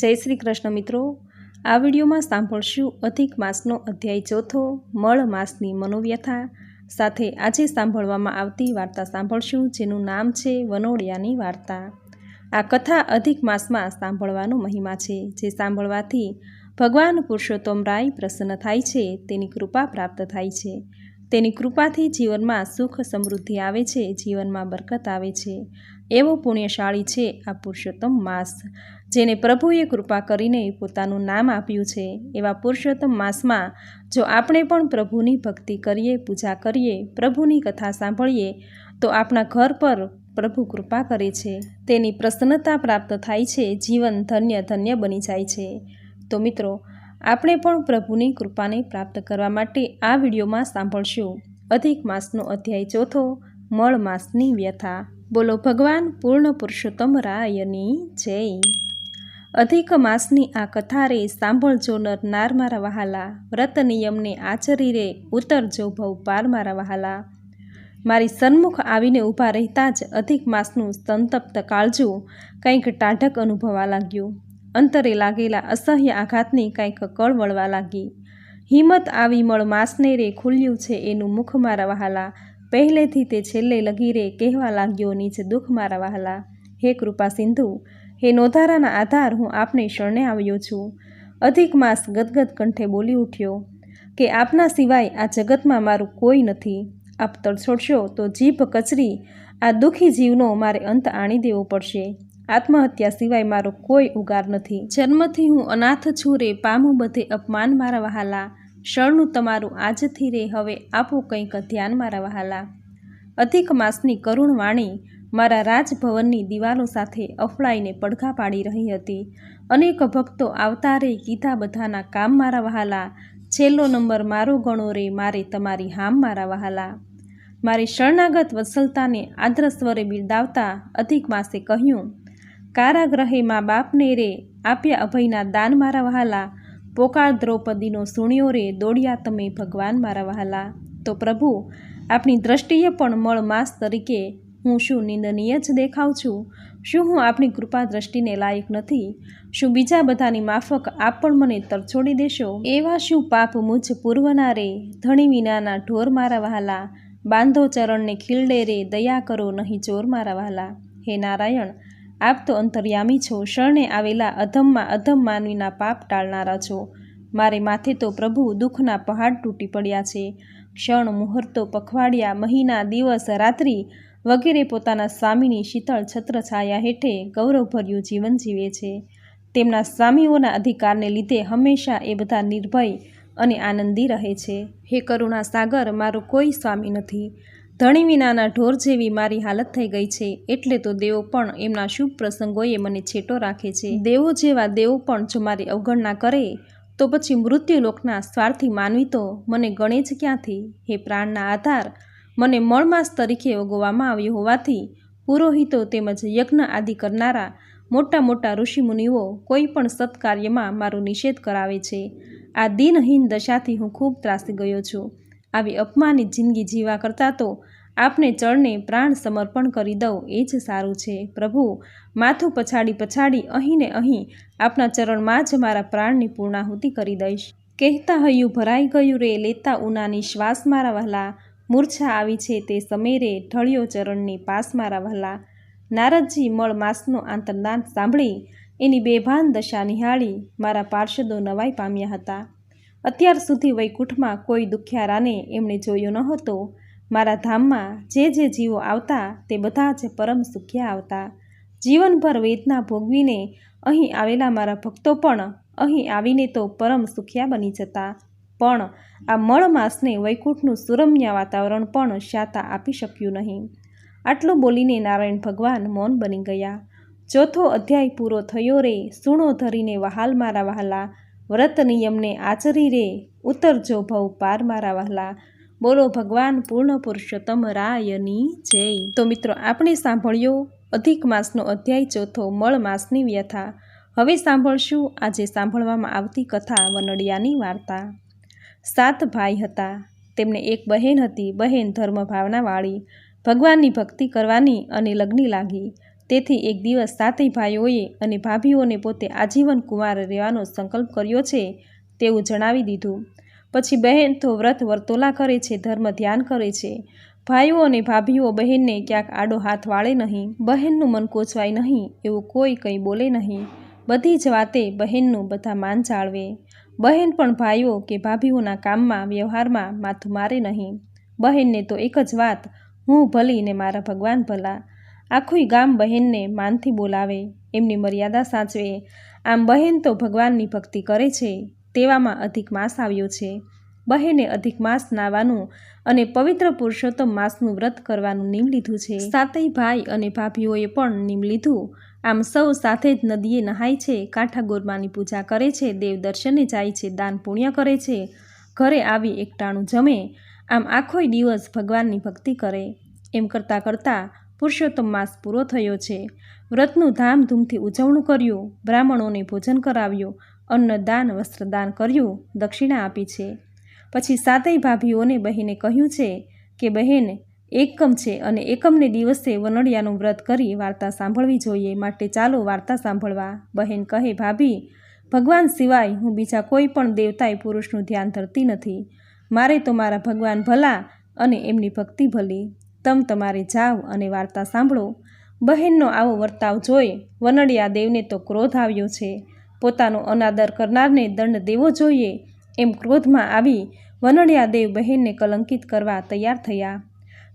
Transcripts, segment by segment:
જય શ્રી કૃષ્ણ મિત્રો. આ વિડીયોમાં સાંભળશું અધિક માસનો અધ્યાય ચોથો, મળ માસની મનોવ્યથા. સાથે આજે સાંભળવામાં આવતી વાર્તા સાંભળશું, જેનું નામ છે વનોડિયાની વાર્તા. આ કથા અધિક માસમાં સાંભળવાનો મહિમા છે, જે સાંભળવાથી ભગવાન પુરુષોત્તમ રાય પ્રસન્ન થાય છે, તેની કૃપા પ્રાપ્ત થાય છે. તેની કૃપાથી જીવનમાં સુખ સમૃદ્ધિ આવે છે, જીવનમાં બરકત આવે છે. એવો પુણ્યશાળી છે આ પુરુષોત્તમ માસ. જેને પ્રભુએ કૃપા કરીને પોતાનું નામ આપ્યું છે, એવા પુરુષોત્તમ માસમાં જો આપણે પણ પ્રભુની ભક્તિ કરીએ, પૂજા કરીએ, પ્રભુની કથા સાંભળીએ, તો આપણા ઘર પર પ્રભુ કૃપા કરે છે. તેની પ્રસન્નતા પ્રાપ્ત થાય છે, જીવન ધન્ય ધન્ય બની જાય છે. તો મિત્રો, આપણે પણ પ્રભુની કૃપાને પ્રાપ્ત કરવા માટે આ વિડીયોમાં સાંભળશું. અધિક માસનો અધ્યાય ચોથો, મળ માસની વ્યથા. બોલો ભગવાન પૂર્ણ પુરુષોત્તમ રાયની જય. અધિક માસની આ કથા રે સાંભળજો નર નાર મારા વહાલા. વ્રત નિયમને આચરી રે, ઉતરજો ભવ પાર મારા વહાલા. મારી સન્મુખ આવીને ઊભા રહેતા જ અધિક માસનું સંતપ્ત કાળજું કંઈક ટાઢક અનુભવા લાગ્યું. અંતરે લાગેલા અસહ્ય આઘાતની કંઈક કળ વળવા લાગી. હિંમત આવી મળ માસને રે ખુલ્યું છે એનું મુખ મારા વહાલા. પહેલેથી તે છેલ્લે લગી રે કહેવા લાગ્યો નીચ દુઃખ મારા વહાલા. હે કૃપા સિંધુ હે નોધારાના આધાર, હું આપને શરણે આવ્યો છું. અધિક માસ ગદગદ કંઠે બોલી ઉઠ્યો કે, આપના સિવાય આ જગતમાં મારું કોઈ નથી. આપ તડછોડશો તો જીભ કચરી, આ દુઃખી જીવનો મારે અંત આણી દેવો પડશે. આત્મહત્યા સિવાય મારો કોઈ ઉગાર નથી. જન્મથી હું અનાથ છું રે, પામું બધે અપમાન મારા વહાલા. શરણું તમારું આજથી રે, હવે આપો કંઈક ધ્યાન મારા વહાલા. અધિક માસની કરુણ વાણી મારા રાજભવનની દિવાલો સાથે અફળાઈને પડઘા પાડી રહી હતી. અનેક ભક્તો આવતા રે કીધા બધાના કામ મારા વહાલા. છેલ્લો નંબર મારો ગણો રે, મારે તમારી હામ મારા વહાલા. મારી શરણાગત વત્સલતાને આદ્ર સ્વરે બિરદાવતા અધિક માસે કહ્યું કારાગ્રહે મા બાપને રે આપ્યા અભયના દાન મારા વહાલા. પોકાર દ્રૌપદીનો સુણ્યો રે, દોડ્યા તમે ભગવાન મારા વહાલા. તો પ્રભુ આપણી દ્રષ્ટિએ પણ મળ માસ તરીકે હું શું નિંદનીય જ દેખાઉં છું? શું હું આપણી કૃપા દ્રષ્ટિને લાયક નથી? શું બીજા બધાની માફક આપ પણ મને તરછોડી દેશો? એવા શું પાપ મુજ પૂર્વના રે? ધણી વિનાના ઢોર મારા વહાલા. બાંધો ચરણને ખીલડે રે, દયા કરો નહીં ચોર મારા વહાલા. હે નારાયણ, આપ તો અંતર્યામી છો. શરણે આવેલા અધમમાં અધમ માનવીના પાપ ટાળનારા છો. મારે માથે તો પ્રભુ દુઃખના પહાડ તૂટી પડ્યા છે. ક્ષણ મુહૂર્તો પખવાડિયા, મહિના, દિવસ, રાત્રિ વગેરે પોતાના સ્વામીની શીતળ છત્રછાયા હેઠે ગૌરવભર્યું જીવન જીવે છે. તેમના સ્વામીઓના અધિકારને લીધે હંમેશા એ બધા નિર્ભય અને આનંદી રહે છે. હે કરુણા સાગર મારો કોઈ સ્વામી નથી. ધણી વિનાના ઢોર જેવી મારી હાલત થઈ ગઈ છે. એટલે તો દેવો પણ એમના શુભ પ્રસંગોએ મને છેટો રાખે છે. દેવો જેવા દેવો પણ જો મારી અવગણના કરે, તો પછી મૃત્યુલોકના સ્વાર્થી માનવી તો મને ગણે જ ક્યાંથી? હે પ્રાણના આધાર મને મળમાસ તરીકે ઓગવવામાં આવ્યો હોવાથી પુરોહિતો તેમજ યજ્ઞ આદિ કરનારા મોટા મોટા ઋષિમુનિઓ કોઈ પણ સત્કાર્યમાં મારો નિષેધ કરાવે છે. આ દિનહીન દશાથી હું ખૂબ ત્રાસી ગયો છું. આવી અપમાનિત જિંદગી જીવા કરતાં તો આપને ચળને પ્રાણ સમર્પણ કરી દઉં એ જ સારું છે. પ્રભુ, માથું પછાડી પછાડી અહીં ને અહીં આપના ચરણમાં જ મારા પ્રાણની પૂર્ણાહુતિ કરી દઈશ. કહેતા હૈયું ભરાઈ ગયું રે, લેતા ઉનાની શ્વાસ મારા વહલા. મૂર્છા આવી છે તે સમેરે ઢળિયો ચરણની પાસ મારા વહલા. નારદજી મળ માસનો આંતરદાન સાંભળી, એની બેભાન દશા નિહાળી મારા પાર્ષદો નવાઈ પામ્યા હતા. અત્યાર સુધી વૈકુંઠમાં કોઈ દુખિયારાને એમણે જોયો ન હતો મારા ધામમાં જે જે જીવો આવતા તે બધા જ પરમ સુખ્યા આવતા. જીવનભર વેદના ભોગવીને અહીં આવેલા મારા ભક્તો પણ અહીં આવીને તો પરમ સુખ્યા બની જતા. પણ આ મળમાસને વૈકુંઠનું સુરમ્ય વાતાવરણ પણ શાતા આપી શક્યું નહીં. આટલું બોલીને નારાયણ ભગવાન મૌન બની ગયા. ચોથો અધ્યાય પૂરો થયો રે, સૂણો ધરીને વહાલ મારા વહાલા. વ્રત નિયમને આચરી રે, ઉતરજો ભવ પાર મારા વહાલા. બોલો ભગવાન પૂર્ણ પુરુષોત્તમ રાયની જય. તો મિત્રો, આપણે સાંભળ્યો અધિક માસનો અધ્યાય ચોથો મળ માસની વ્યથા. હવે સાંભળશું આજે સાંભળવામાં આવતી કથા વનડિયાની વાર્તા. સાત ભાઈ હતા. તેમને એક બહેન હતી. બહેન ધર્મ ભાવનાવાળી ભગવાનની ભક્તિ કરવાની અને લગ્ની લાગી. તેથી એક દિવસ સાતેય ભાઈઓએ અને ભાભીઓને પોતે આજીવન કુંવાર રહેવાનો સંકલ્પ કર્યો છે તેવું જણાવી દીધું. પછી બહેન તો વ્રત વર્તોલા કરે છે, ધર્મ ધ્યાન કરે છે. ભાઈઓ અને ભાભીઓ બહેનને ક્યાંક આડો હાથ વાળે નહીં. બહેનનું મન કોચવાય નહીં એવું કોઈ કંઈ બોલે નહીં. બધી જ વાતે બહેનનું બધા માન જાળવે. બહેન પણ ભાઈઓ કે ભાભીઓના કામમાં, વ્યવહારમાં માથું મારે નહીં. બહેનને તો એક જ વાત, હું ભલી ને મારા ભગવાન ભલા. આખું ગામ બહેનને માનથી બોલાવે, એમની મર્યાદા સાચવે. આમ બહેન તો ભગવાનની ભક્તિ કરે છે, તેવામાં અધિક માસ આવ્યો છે. બહેને અધિક માસ નાવાનું અને પવિત્ર પુરુષોત્તમ માસનું વ્રત કરવાનું નિમ લીધું છે. સાતેય ભાઈ અને ભાભીઓએ પણ નિમ લીધું. આમ સૌ સાથે જ નદીએ નહાય છે કાંઠા ગોરમાની પૂજા કરે છે, દેવ દર્શને જાય છે, દાન પુણ્ય કરે છે, ઘરે આવી એકટાણું જમે, આમ આખોય દિવસ ભગવાનની ભક્તિ કરે. એમ કરતાં કરતાં પુરુષોત્તમ માસ પૂરો થયો છે. વ્રતનું ધામધૂમથી ઉજવણું કર્યું, બ્રાહ્મણોને ભોજન કરાવ્યું, અન્નદાન, વસ્ત્રદાન કર્યું, દક્ષિણા આપી છે. પછી સાતેય ભાભીઓને બહેને કહ્યું છે કે, બહેન એકમ છે અને એકમને દિવસે વનડિયાનું વ્રત કરી વાર્તા સાંભળવી જોઈએ. માટે ચાલો વાર્તા સાંભળવા. બહેન કહે, ભાભી, ભગવાન સિવાય હું બીજા કોઈ પણ દેવતાએ પુરુષનું ધ્યાન ધરતી નથી. મારે તો મારા ભગવાન ભલા અને એમની ભક્તિ ભલી. તમ તમારે જાઓ અને વાર્તા સાંભળો. બહેનનો આવો વર્તાવ જોઈ વનડિયા દેવને તો ક્રોધ આવ્યો છે. પોતાનો અનાદર કરનારને દંડ દેવો જોઈએ એમ ક્રોધમાં આવી વનડિયા દેવ બહેનને કલંકિત કરવા તૈયાર થયા.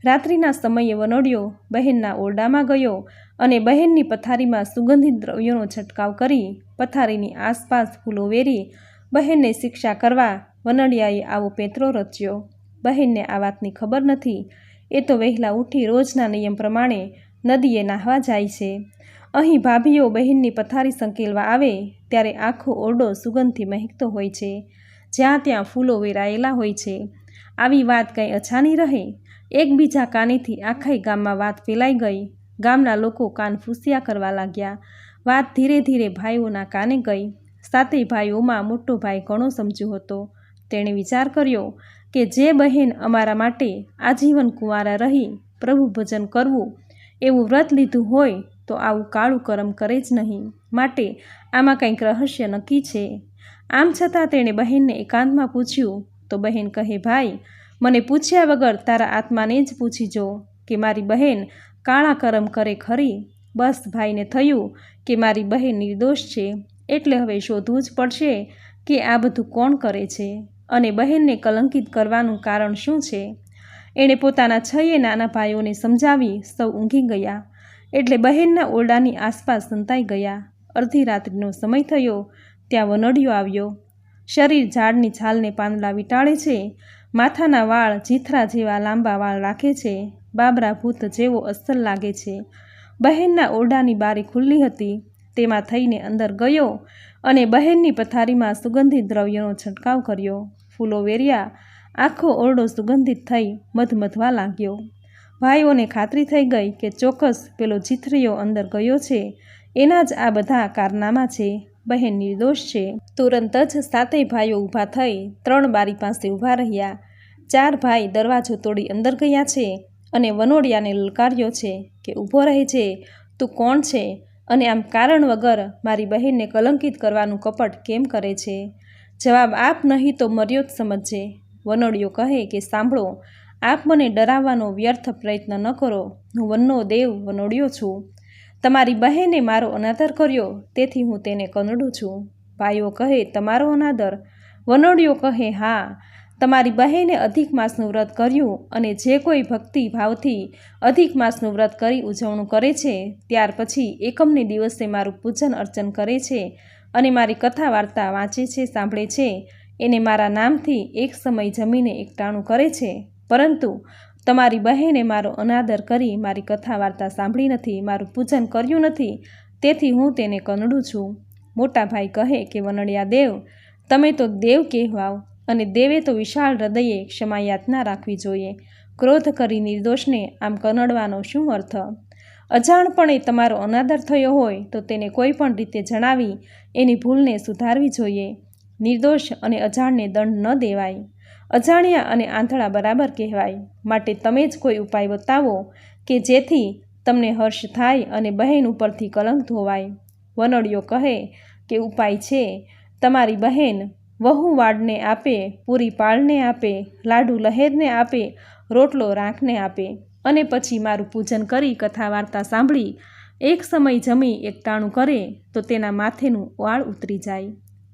રાત્રિના સમયે વનોડિયો બહેનના ઓરડામાં ગયો અને બહેનની પથારીમાં સુગંધિત દ્રવ્યોનો છંટકાવ કરી પથારીની આસપાસ ફૂલો વેરી બહેનને શિક્ષા કરવા વનડિયાએ આવો પેતરો રચ્યો. બહેનને આ વાતની ખબર નથી. એ તો વહેલા ઉઠી રોજના નિયમ પ્રમાણે નદીએ નાહવા જાય છે. અહીં ભાભીઓ બહેનની પથારી સંકેલવા આવે ત્યારે આખો ઓરડો સુગંધથી મહેકતો હોય છે. જ્યાં ત્યાં ફૂલો વેરાયેલા હોય છે. આવી વાત કંઈ અછાની રહે? એકબીજા કાનેથી આખાય ગામમાં વાત ફેલાઈ ગઈ. ગામના લોકો કાન ફૂસિયા કરવા લાગ્યા. વાત ધીરે ધીરે ભાઈઓના કાને ગઈ. સાતેય ભાઈઓમાં મોટો ભાઈ ઘણો સમજ્યો હતો. તેણે વિચાર કર્યો કે જે બહેન અમારા માટે આજીવન કુંવારા રહી, પ્રભુ ભજન કરવું, એવું વ્રત લીધું હોય, તો આવું કાળું કરમ કરે જ નહીં. માટે આમાં કંઈક રહસ્ય નક્કી છે. આમ છતાં તેણે બહેનને એકાંતમાં પૂછ્યું, તો બહેન કહે, ભાઈ મને પૂછ્યા વગર તારા આત્માને જ પૂછી જો કે મારી બહેન કાળા કરમ કરે ખરી. બસ ભાઈને થયું કે મારી બહેન નિર્દોષ છે. એટલે હવે શોધવું જ પડશે કે આ બધું કોણ કરે છે અને બહેનને કલંકિત કરવાનું કારણ શું છે. એણે પોતાના છયે નાના ભાઈઓને સમજાવી સૌ ઊંઘી ગયા. એટલે બહેનના ઓરડાની આસપાસ સંતાઈ ગયા. અડધી રાત્રિનો સમય થયો. ત્યાં વનડિયો આવ્યો. શરીર ઝાડની છાલને પાંદડા વીંટાળે છે. માથાના વાળ જીથરા જેવા લાંબા વાળ રાખે છે, બાબરા ભૂત જેવો અસલ લાગે છે. બહેનના ઓરડાની બારી ખુલ્લી હતી, તેમાં થઈને અંદર ગયો અને બહેનની પથારીમાં સુગંધિત દ્રવ્યનો છંટકાવ કર્યો. ફૂલો વેર્યા, આખો ઓરડો સુગંધિત થઈ મધમધવા લાગ્યો. ભાઈઓને ખાતરી થઈ ગઈ કે ચોક્કસ પેલો જીથરીયો અંદર ગયો છે. એના જ આ બધા કારનામા છે. બહેન નિર્દોષ છે. તુરંત જ સાતેય ભાઈઓ ઊભા થઈ ત્રણ બારી પાસે ઊભા રહ્યા. ચાર ભાઈ દરવાજો તોડી અંદર ગયા છે અને વનોડિયાને લલકાર્યો છે કે ઊભો રહે છે. તું કોણ છે? અને આમ કારણ વગર મારી બહેનને કલંકિત કરવાનું કપટ કેમ કરે છે? જવાબ આપ નહીં તો મર્યો જ સમજશે વનોડિયો કહે કે, સાંભળો, આપ મને ડરાવવાનો વ્યર્થ પ્રયત્ન ન કરો. હું વનનો દેવ વનોડિયો છું. તમારી બહેને મારો અનાદર કર્યો, તેથી હું તેને કનડું છું. ભાઈઓ કહે, તમારો અનાદર. વનોડિયો કહે, હા, તમારી બહેને અધિક માસનું વ્રત કર્યું અને જે કોઈ ભક્તિ ભાવથી અધિક માસનું વ્રત કરી ઉજવણું કરે છે, ત્યાર પછી એકમને દિવસે મારું પૂજન અર્ચન કરે છે અને મારી કથા વાર્તા વાંચે છે, સાંભળે છે. એને મારા નામથી એક સમય જમીને એકટાણું કરે છે. પરંતુ તમારી બહેને મારો અનાદર કરી મારી કથા વાર્તા સાંભળી નથી, મારું પૂજન કર્યું નથી, તેથી હું તેને કનડું છું. મોટા ભાઈ કહે કે વનડિયા દેવ, તમે તો દેવ કહેવાવ અને દેવે તો વિશાળ હૃદયે ક્ષમાયાતના રાખવી જોઈએ. ક્રોધ કરી નિર્દોષને આમ કનડવાનો શું અર્થ? અજાણપણે તમારો અનાદર થયો હોય તો તેને કોઈ પણ રીતે જણાવી એની ભૂલને સુધારવી જોઈએ. નિર્દોષ અને અજાણને દંડ ન દેવાય. અજાણ્યા અને આંધળા બરાબર કહેવાય. માટે તમે જ કોઈ ઉપાય બતાવો કે જેથી તમને હર્ષ થાય અને બહેન ઉપરથી કલંક ધોવાય. વનડિયો કહે કે ઉપાય છે, તમારી બહેન વહુ વાડને આપે, પૂરી પાળને આપે, લાડુ લહેરને આપે, રોટલો રાખને આપે. અને પછી મારું પૂજન કરી કથા વાર્તા સાંભળી, એક સમય જમી એકટાણું કરે, તો તેના માથેનું વાળ ઉતરી જાય.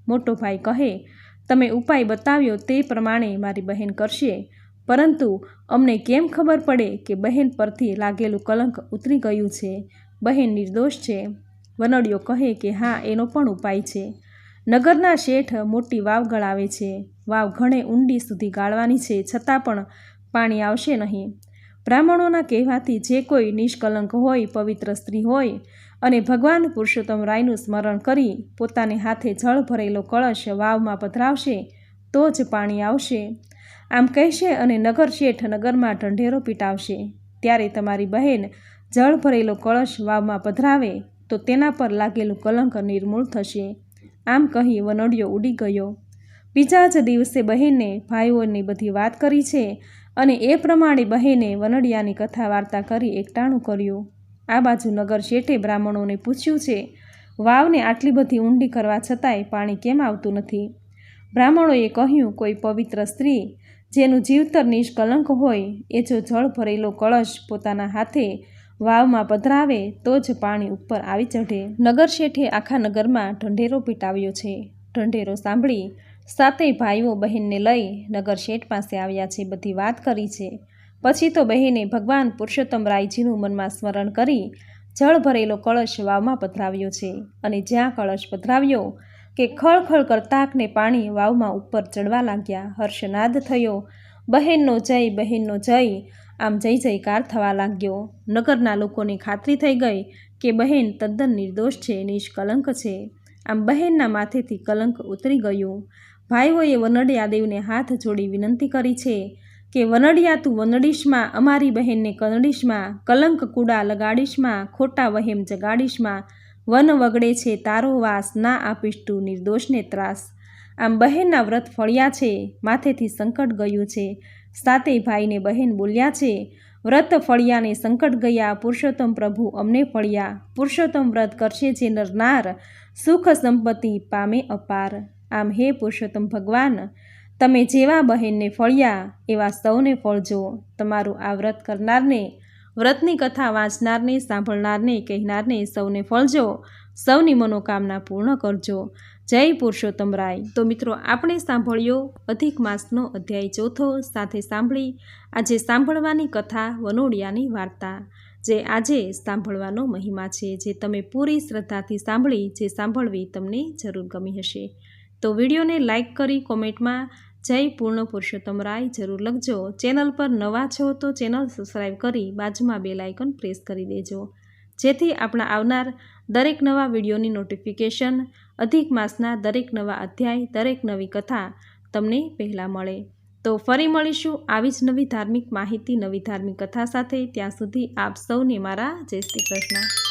મોટો ભાઈ કહે તમે ઉપાય બતાવ્યો તે પ્રમાણે મારી બહેન કરશે. પરંતુ અમને કેમ ખબર પડે કે બહેન પરથી લાગેલું કલંક ઉતરી ગયું છે? બહેન નિર્દોષ છે. વનડિયો કહે કે હા, એનો પણ ઉપાય છે. નગરના શેઠ મોટી વાવ ગળાવે છે. વાવ ઘણે ઊંડી સુધી ગાળવાની છે, છતાં પણ પાણી આવશે નહીં. બ્રાહ્મણોના કહેવાથી જે કોઈ નિષ્કલંક હોય, પવિત્ર સ્ત્રી હોય અને ભગવાન પુરુષોત્તમ રાયનું સ્મરણ કરી પોતાને હાથે જળ ભરેલો કળશ વાવમાં પધરાવશે, તો જ પાણી આવશે. આમ કહેશે અને નગર શેઠ નગરમાં ઢંઢેરો પીટાવશે. ત્યારે તમારી બહેન જળ ભરેલો કળશ વાવમાં પધરાવે, તો તેના પર લાગેલું કલંક નિર્મૂળ થશે. આમ કહી વનડિયો ઉડી ગયો. બીજા જ દિવસે બહેને ભાઈઓની બધી વાત કરી છે અને એ પ્રમાણે બહેને વનડિયાની કથા વાર્તા કરી એકટાણું કર્યું. આ બાજુ નગર શેઠે બ્રાહ્મણોને પૂછ્યું છે, વાવને આટલી બધી ઊંડી કરવા છતાંય પાણી કેમ આવતું નથી? બ્રાહ્મણોએ કહ્યું, કોઈ પવિત્ર સ્ત્રી જેનું જીવતર નિષ્કલંક હોય, એ જો જળ ભરેલો કળશ પોતાના હાથે વાવમાં પધરાવે, તો જ પાણી ઉપર આવી ચઢે. નગર શેઠે આખા નગરમાં ઢંઢેરો પીટાવ્યો છે. ઢંઢેરો સાંભળી સાતેય ભાઈઓ બહેનને લઈ નગર શેઠ પાસે આવ્યા છે, બધી વાત કરી છે. પછી તો બહેને ભગવાન પુરુષોત્તમ રાયજીનું મનમાં સ્મરણ કરી જળ ભરેલો કળશ વાવમાં પધરાવ્યો છે અને જ્યાં કળશ પધરાવ્યો કે ખળખળ કરતાકને પાણી વાવમાં ઉપર ચડવા લાગ્યા. હર્ષનાદ થયો. બહેનનો જય બહેનનો જય. આમ જય જયકાર થવા લાગ્યો. નગરના લોકોને ખાતરી થઈ ગઈ કે બહેન તદ્દન નિર્દોષ છે, નિષ્કલંક છે. આમ બહેનના માથેથી કલંક ઉતરી ગયું. ભાઈઓએ વનડિયાદેવને હાથ જોડી વિનંતી કરી છે કે વનડિયા તું વનડીશમાં, અમારી બહેનને કનડીશમાં, કલંક કુડા લગાડીશમાં, ખોટા વહેમ જગાડીશમાં, વન વગડે છે તારો વાસ, ના આપીશ તું નિર્દોષને ત્રાસ. આમ બહેનના વ્રત ફળ્યા છે, માથેથી સંકટ ગયું છે. સાતેય ભાઈને બહેન બોલ્યા છે, વ્રત ફળિયાને સંકટ ગયા, પુરુષોત્તમ પ્રભુ અમને ફળ્યા. પુરુષોત્તમ વ્રત કરશે જે નરનાર, સુખ સંપત્તિ પામે અપાર. આમ હે પુરુષોત્તમ ભગવાન તમે જેવા બહેનને ફળ્યા, એવા સૌને ફળજો તમારું આ વ્રત કરનારને, વ્રતની કથા વાંચનારને, સાંભળનારને, કહેનારને સૌને ફળજો સૌની મનોકામના પૂર્ણ કરજો. જય પુરુષોત્તમ રાય. તો મિત્રો, આપણે સાંભળ્યો અધિક માસનો અધ્યાય ચોથો, સાથે સાંભળી આજે સાંભળવાની કથા વનોડિયાની વાર્તા, જે આજે સાંભળવાનો મહિમા છે, જે તમે પૂરી શ્રદ્ધાથી સાંભળી, જે સાંભળવી તમને જરૂર ગમી હશે. તો વિડીયોને લાઇક કરી કોમેન્ટમાં જય પૂર્ણ પુરુષોત્તમ રાય. જરૂર લખજો. ચેનલ પર નવા છો તો ચેનલ સબસ્ક્રાઈબ કરી બાજુમાં બે લાઇકન પ્રેસ કરી દેજો. જેથી આપણા આવનાર દરેક નવા વિડીયોની નોટિફિકેશન અધિક માસના દરેક નવા અધ્યાય, દરેક નવી કથા તમને પહેલાં મળે. તો ફરી મળીશું આવી જ નવી ધાર્મિક માહિતી, નવી ધાર્મિક કથા સાથે. ત્યાં સુધી આપ સૌને મારા જય શ્રી કૃષ્ણ.